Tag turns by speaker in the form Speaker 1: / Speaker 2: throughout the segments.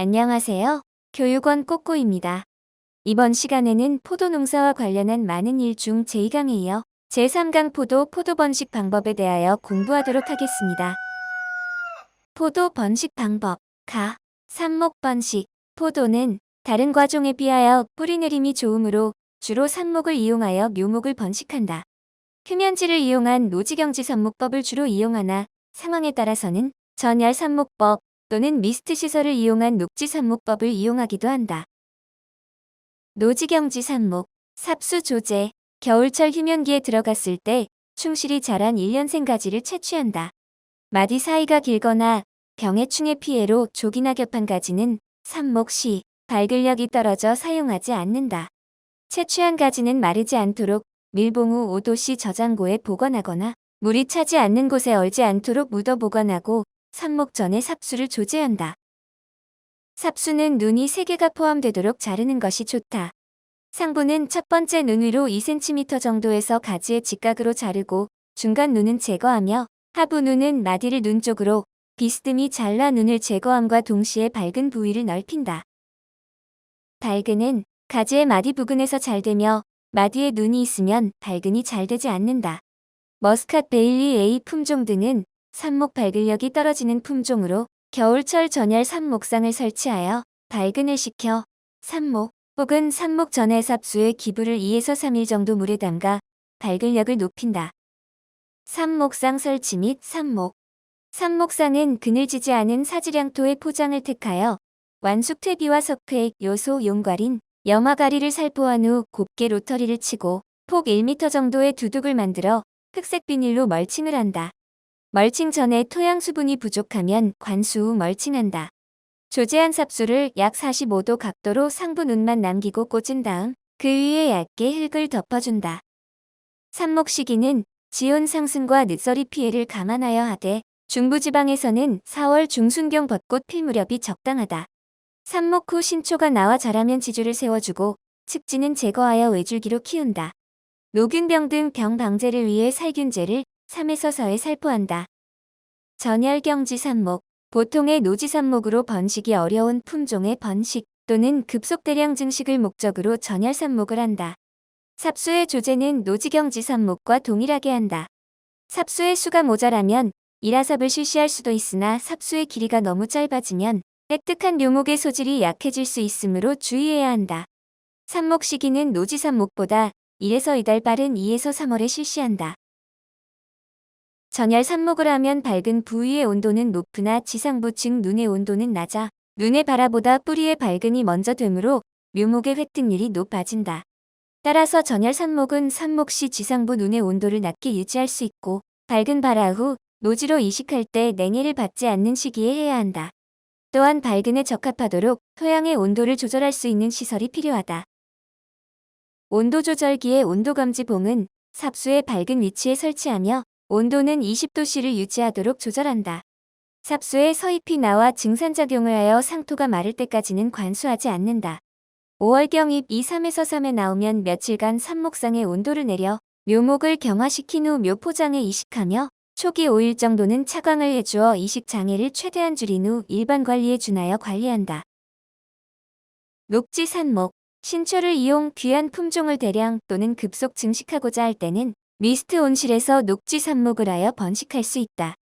Speaker 1: 안녕하세요. 교육원 꼬꼬입니다. 이번 시간에는 포도 농사와 관련한 많은 일 중 제2강에 이어 제3강 포도 포도 번식 방법에 대하여 공부하도록 하겠습니다. 포도 번식 방법 가 삽목 번식 포도는 다른 과종에 비하여 뿌리 내림이 좋으므로 주로 삽목을 이용하여 묘목을 번식한다. 흡연지를 이용한 노지경지 삽목법을 주로 이용하나 상황에 따라서는 전열 삽목법 또는 미스트 시설을 이용한 녹지 삽목법을 이용하기도 한다. 노지경지 삽목, 삽수 조제, 겨울철 휴면기에 들어갔을 때 충실히 자란 1년생 가지를 채취한다. 마디 사이가 길거나 병해충의 피해로 조기나 겹한 가지는 삽목 시 발근력이 떨어져 사용하지 않는다. 채취한 가지는 마르지 않도록 밀봉 후 5도씨 저장고에 보관하거나 물이 차지 않는 곳에 얼지 않도록 묻어 보관하고 삽목 전에 삽수를 조제한다. 삽수는 눈이 3개가 포함되도록 자르는 것이 좋다. 상부는 첫 번째 눈 위로 2cm 정도에서 가지의 직각으로 자르고 중간 눈은 제거하며 하부 눈은 마디를 눈 쪽으로 비스듬히 잘라 눈을 제거함과 동시에 밝은 부위를 넓힌다. 밝은은 가지의 마디 부근에서 잘 되며 마디에 눈이 있으면 밝은이 잘 되지 않는다. 머스캇 베일리 A 품종 등은 삽목 발근력이 떨어지는 품종으로 겨울철 전열 삽목상을 설치하여 발근을 시켜 삽목 혹은 삽목 전에 삽수에 기부를 2에서 3일 정도 물에 담가 발근력을 높인다. 삽목상 설치 및 삽목 삽목상은 그늘지지 않은 사지량토의 포장을 택하여 완숙 퇴비와 석회, 요소, 용과린, 염화가리를 살포한 후 곱게 로터리를 치고 폭 1m 정도의 두둑을 만들어 흑색 비닐로 멀칭을 한다. 멀칭 전에 토양 수분이 부족하면 관수 후 멀칭한다. 조제한 삽수를 약 45도 각도로 상부 눈만 남기고 꽂은 다음 그 위에 얇게 흙을 덮어준다. 삽목 시기는 지온 상승과 늦서리 피해를 감안하여 하되 중부지방에서는 4월 중순경 벚꽃 필 무렵이 적당하다. 삽목 후 신초가 나와 자라면 지주를 세워주고 측지는 제거하여 외줄기로 키운다. 노균병 등 병 방제를 위해 살균제를 3에서 4회 살포한다. 전열경지 삽목 보통의 노지 삽목으로 번식이 어려운 품종의 번식 또는 급속 대량 증식을 목적으로 전열 삽목을 한다. 삽수의 조제는 노지경지 삽목과 동일하게 한다. 삽수의 수가 모자라면 일화삽을 실시할 수도 있으나 삽수의 길이가 너무 짧아지면 획득한 묘목의 소질이 약해질 수 있으므로 주의해야 한다. 삽목 시기는 노지 삽목보다 1에서 2달 빠른 2에서 3월에 실시한다. 전열 삽목을 하면 밝은 부위의 온도는 높으나 지상부 즉 눈의 온도는 낮아 눈의 바라보다 뿌리의 밝은이 먼저 되므로 묘목의 획득률이 높아진다. 따라서 전열 삽목은 삽목 시 지상부 눈의 온도를 낮게 유지할 수 있고 밝은 발화 후 노지로 이식할 때 냉해를 받지 않는 시기에 해야 한다. 또한 밝은에 적합하도록 토양의 온도를 조절할 수 있는 시설이 필요하다. 온도 조절기의 온도 감지 봉은 삽수의 밝은 위치에 설치하며 온도는 20도씨를 유지하도록 조절한다. 삽수에 서잎이 나와 증산작용을 하여 상토가 마를 때까지는 관수하지 않는다. 5월경 잎 2, 3에서 3에 나오면 며칠간 삽목상의 온도를 내려 묘목을 경화시킨 후 묘포장에 이식하며 초기 5일 정도는 차광을 해주어 이식 장애를 최대한 줄인 후 일반 관리에 준하여 관리한다. 녹지 산목 신초를 이용 귀한 품종을 대량 또는 급속 증식하고자 할 때는 미스트 온실에서 녹지 삽목을 하여 번식할 수 있다.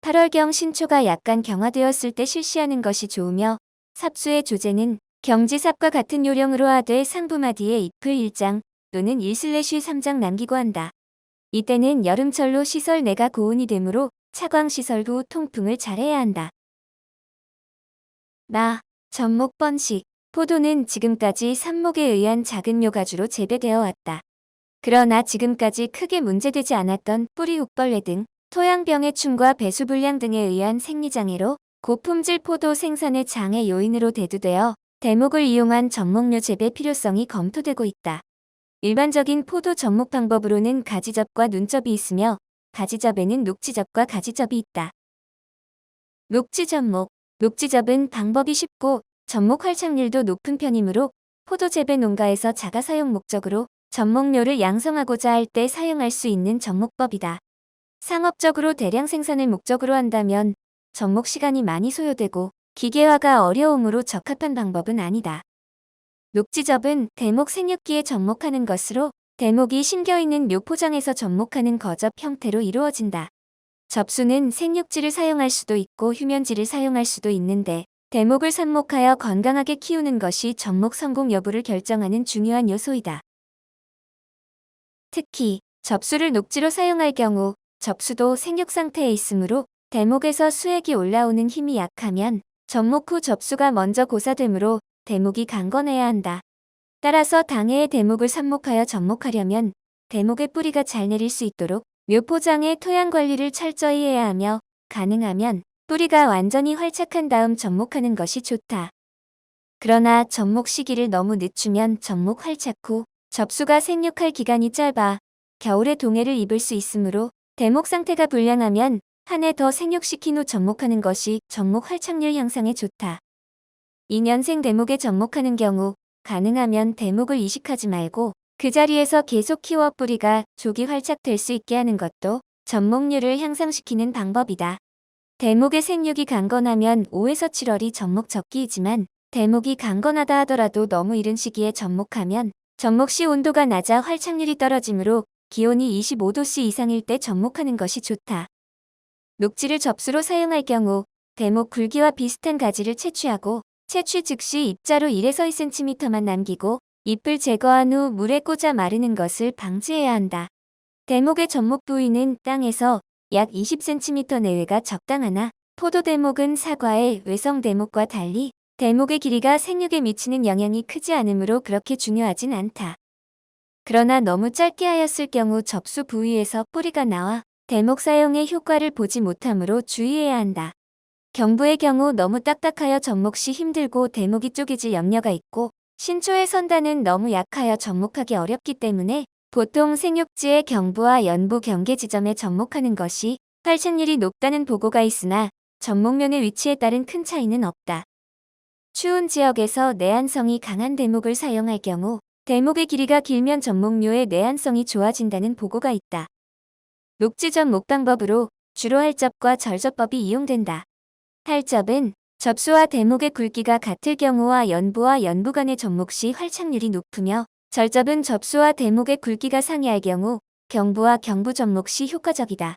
Speaker 1: 8월경 신초가 약간 경화되었을 때 실시하는 것이 좋으며 삽수의 조제는 경지삽과 같은 요령으로 하되 상부마디에 잎을 1장 또는 1슬래쉬3장 남기고 한다. 이때는 여름철로 시설 내가 고온이 되므로 차광 시설 후 통풍을 잘해야 한다. 나, 전목 번식, 포도는 지금까지 삽목에 의한 작은 묘가주로 재배되어 왔다. 그러나 지금까지 크게 문제되지 않았던 뿌리 욱벌레 등 토양병의 충과 배수불량 등에 의한 생리장애로 고품질 포도 생산의 장애 요인으로 대두되어 대목을 이용한 전목료 재배 필요성이 검토되고 있다. 일반적인 포도 접목 방법으로는 가지접과 눈접이 있으며 가지접에는 녹지접과 가지접이 있다. 녹지 접목 녹지접은 방법이 쉽고 접목 활착률도 높은 편이므로 포도 재배 농가에서 자가 사용 목적으로 접목료를 양성하고자 할 때 사용할 수 있는 접목법이다. 상업적으로 대량 생산을 목적으로 한다면 접목 시간이 많이 소요되고 기계화가 어려우므로 적합한 방법은 아니다. 녹지접은 대목 생육기에 접목하는 것으로 대목이 심겨있는 묘포장에서 접목하는 거접 형태로 이루어진다. 접수는 생육지를 사용할 수도 있고 휴면지를 사용할 수도 있는데 대목을 삽목하여 건강하게 키우는 것이 접목 성공 여부를 결정하는 중요한 요소이다. 특히 접수를 녹지로 사용할 경우 접수도 생육 상태에 있으므로 대목에서 수액이 올라오는 힘이 약하면 접목 후 접수가 먼저 고사되므로 대목이 강건해야 한다. 따라서 당해의 대목을 삽목하여 접목하려면 대목의 뿌리가 잘 내릴 수 있도록 묘포장의 토양 관리를 철저히 해야 하며 가능하면 뿌리가 완전히 활착한 다음 접목하는 것이 좋다. 그러나 접목 시기를 너무 늦추면 접목 활착 후 접수가 생육할 기간이 짧아 겨울에 동해를 입을 수 있으므로 대목 상태가 불량하면 한 해 더 생육시킨 후 접목하는 것이 접목 활착률 향상에 좋다. 2년생 대목에 접목하는 경우 가능하면 대목을 이식하지 말고 그 자리에서 계속 키워 뿌리가 조기 활착될 수 있게 하는 것도 접목률을 향상시키는 방법이다. 대목의 생육이 강건하면 5에서 7월이 접목 적기이지만 대목이 강건하다 하더라도 너무 이른 시기에 접목하면 접목 시 온도가 낮아 활착률이 떨어지므로 기온이 25도씨 이상일 때 접목하는 것이 좋다. 녹지를 접수로 사용할 경우 대목 굵기와 비슷한 가지를 채취하고 채취 즉시 입자로 1에서 2cm만 남기고 잎을 제거한 후 물에 꽂아 마르는 것을 방지해야 한다. 대목의 접목 부위는 땅에서 약 20cm 내외가 적당하나 포도 대목은 사과의 외성 대목과 달리 대목의 길이가 생육에 미치는 영향이 크지 않으므로 그렇게 중요하진 않다. 그러나 너무 짧게 하였을 경우 접수 부위에서 뿌리가 나와 대목 사용의 효과를 보지 못하므로 주의해야 한다. 경부의 경우 너무 딱딱하여 접목 시 힘들고 대목이 쪼개질 염려가 있고 신초의 선단은 너무 약하여 접목하기 어렵기 때문에 보통 생육지의 경부와 연부 경계 지점에 접목하는 것이 활착률이 높다는 보고가 있으나 접목면의 위치에 따른 큰 차이는 없다. 추운 지역에서 내한성이 강한 대목을 사용할 경우 대목의 길이가 길면 접목료의 내한성이 좋아진다는 보고가 있다. 녹지접 목방법으로 주로 할접과 절접법이 이용된다. 할접은 접수와 대목의 굵기가 같을 경우와 연부와 연부 간의 접목 시 활착률이 높으며 절접은 접수와 대목의 굵기가 상이할 경우 경부와 경부 접목 시 효과적이다.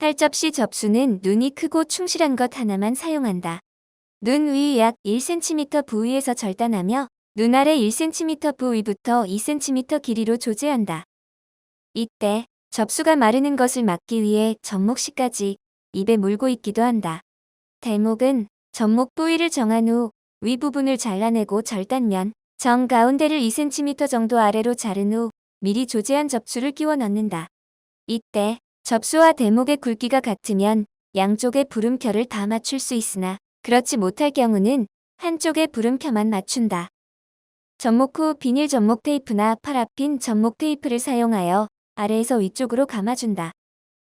Speaker 1: 할접 시 접수는 눈이 크고 충실한 것 하나만 사용한다. 눈 위 약 1cm 부위에서 절단하며 눈 아래 1cm 부위부터 2cm 길이로 조제한다. 이때 접수가 마르는 것을 막기 위해 접목 시까지 입에 물고 있기도 한다. 대목은 접목 부위를 정한 후 윗부분을 잘라내고 절단면 정 가운데를 2cm 정도 아래로 자른 후 미리 조제한 접수를 끼워 넣는다. 이때 접수와 대목의 굵기가 같으면 양쪽의 부름켜를 다 맞출 수 있으나 그렇지 못할 경우는 한쪽의 부름켜만 맞춘다. 접목 후 비닐 접목 테이프나 파라핀 접목 테이프를 사용하여 아래에서 위쪽으로 감아준다.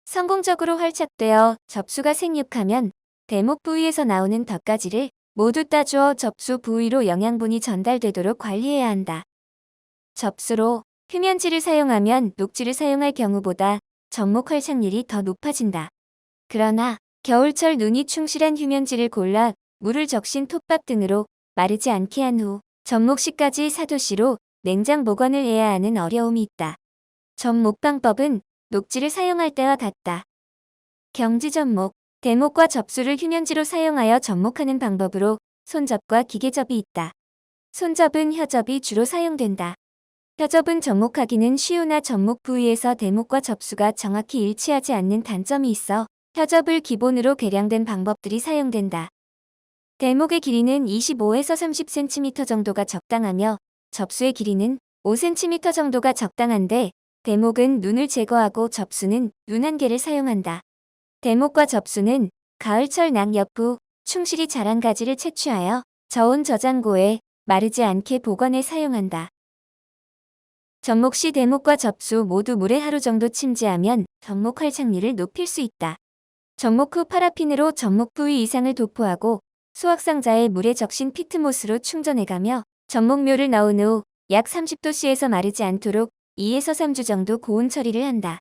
Speaker 1: 성공적으로 활착되어 접수가 생육하면 대목 부위에서 나오는 덧가지를 모두 따주어 접수 부위로 영양분이 전달되도록 관리해야 한다. 접수로 휴면지를 사용하면 녹지를 사용할 경우보다 접목 활착률이 더 높아진다. 그러나 겨울철 눈이 충실한 휴면지를 골라 물을 적신 톱밥 등으로 마르지 않게 한후 접목 시까지 사도시로 냉장 보관을 해야 하는 어려움이 있다. 접목 방법은 녹지를 사용할 때와 같다. 경지 접목, 대목과 접수를 휴면지로 사용하여 접목하는 방법으로 손접과 기계접이 있다. 손접은 혀접이 주로 사용된다. 혀접은 접목하기는 쉬우나 접목 부위에서 대목과 접수가 정확히 일치하지 않는 단점이 있어 혀접을 기본으로 개량된 방법들이 사용된다. 대목의 길이는 25에서 30cm 정도가 적당하며 접수의 길이는 5cm 정도가 적당한데 대목은 눈을 제거하고 접수는 눈 한 개를 사용한다. 대목과 접수는 가을철 낙엽 후 충실히 자란 가지를 채취하여 저온 저장고에 마르지 않게 보관해 사용한다. 접목 시 대목과 접수 모두 물에 하루 정도 침지하면 접목 활착률을 높일 수 있다. 접목 후 파라핀으로 접목 부위 이상을 도포하고 수확상자에 물에 적신 피트모스로 충전해가며 접목묘를 넣은 후 약 30도씨에서 마르지 않도록 2에서 3주 정도 고온 처리를 한다.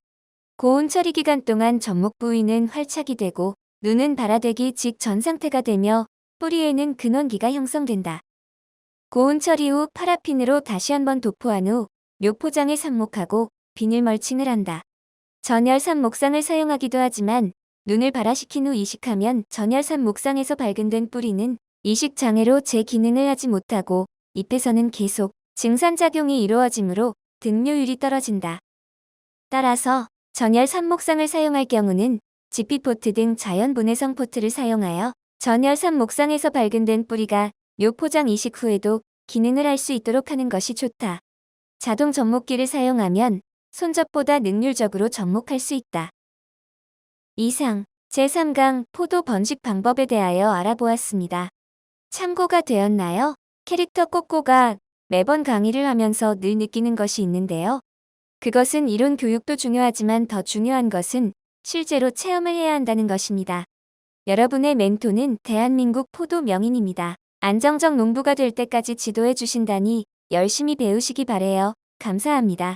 Speaker 1: 고온 처리 기간 동안 접목 부위는 활착이 되고 눈은 발아되기 직전 상태가 되며 뿌리에는 근원기가 형성된다. 고온 처리 후 파라핀으로 다시 한번 도포한 후 묘포장에 삽목하고 비닐 멀칭을 한다. 전열 삽목상을 사용하기도 하지만 눈을 발화시킨 후 이식하면 전열 삽목상에서 발근된 뿌리는 이식 장애로 제 기능을 하지 못하고 잎에서는 계속 증산작용이 이루어지므로 등료율이 떨어진다. 따라서 전열 삽목상을 사용할 경우는 지피포트 등 자연 분해성 포트를 사용하여 전열 삽목상에서 발근된 뿌리가 묘포장 이식 후에도 기능을 할 수 있도록 하는 것이 좋다. 자동 접목기를 사용하면 손접보다 능률적으로 접목할 수 있다. 이상 제3강 포도 번식 방법에 대하여 알아보았습니다. 참고가 되었나요? 캐릭터 꼬꼬가 매번 강의를 하면서 늘 느끼는 것이 있는데요. 그것은 이론 교육도 중요하지만 더 중요한 것은 실제로 체험을 해야 한다는 것입니다. 여러분의 멘토는 대한민국 포도 명인입니다. 안정적 농부가 될 때까지 지도해 주신다니 열심히 배우시기 바래요. 감사합니다.